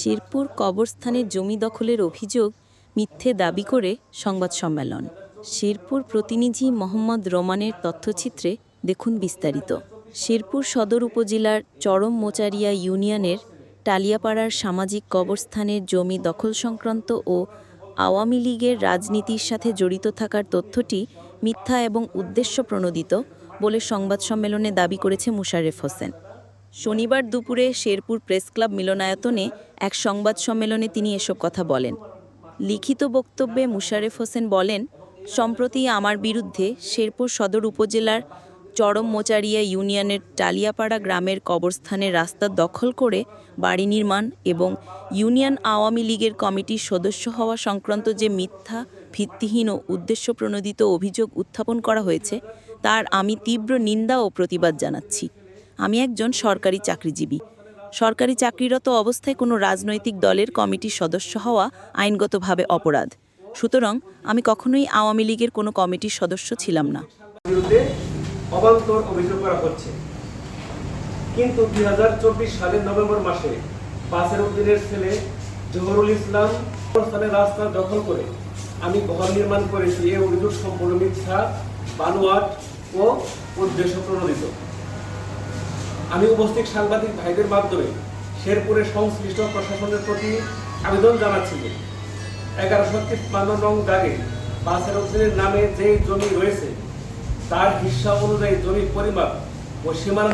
শেরপুর কবরস্থানের জমি দখলের অভিযোগ, মিথ্যে দাবি করে সংবাদ সম্মেলন। শেরপুর প্রতিনিধি মোহাম্মদ রোমানের তথ্যচিত্রে দেখুন বিস্তারিত। শেরপুর সদর উপজেলার চরম মোচারিয়া ইউনিয়নের টালিয়াপাড়ার সামাজিক কবরস্থানের জমি দখল সংক্রান্ত ও আওয়ামী লীগের রাজনীতির সাথে জড়িত থাকার তথ্যটি মিথ্যা এবং উদ্দেশ্য প্রণোদিত বলে সংবাদ সম্মেলনে দাবি করেছে মুশারেফ হোসেন। শনিবার দুপুরে শেরপুর প্রেস ক্লাব মিলনায়তনে এক সংবাদ সম্মেলনে তিনি এসব কথা বলেন। লিখিত বক্তব্যে মুশারেফ হোসেন বলেন, সম্প্রতি আমার বিরুদ্ধে শেরপুর সদর উপজেলার চরম মোচারিয়া ইউনিয়নের টালিয়াপাড়া গ্রামের কবরস্থানের রাস্তা দখল করে বাড়ি নির্মাণ এবং ইউনিয়ন আওয়ামী লীগের কমিটির সদস্য হওয়া সংক্রান্ত যে মিথ্যা, ভিত্তিহীন ও উদ্দেশ্যপ্রণোদিত অভিযোগ উত্থাপন করা হয়েছে, তার আমি তীব্র নিন্দা ও প্রতিবাদ জানাচ্ছি। আমি একজন সরকারি চাকরিজীবী। সরকারি চাকরিরত অবস্থায় কোনো রাজনৈতিক দলের কমিটির সদস্য হওয়া আইনগতভাবে অপরাধ। সুতরাং আমি কখনোই আওয়ামী লীগের কোনো কমিটির সদস্য ছিলাম না। কিন্তু দুই হাজার চব্বিশ সালের নভেম্বর মাসে পাশের উদ্দিনের ছেলে জহরুল ইসলাম রাস্তা দখল করে আমি ঘর নির্মাণ করেছি। এ অভিযোগ সম্পূর্ণ মিথ্যা, বানোয়াট ও উদ্দেশ্য প্রণোদিত আমি উপস্থিত সাংবাদিক ভাইদের মাধ্যমে শেরপুরের সংশ্লিষ্ট প্রশাসনের প্রতি আবেদন জানাচ্ছি যে এগারোশো তিপ্পান্ন নং দাগে বাসের উদ্দিনের নামে যে জমি রয়েছে, তার হিসাব অনুযায়ী জমির পরিমাপ ও সীমানা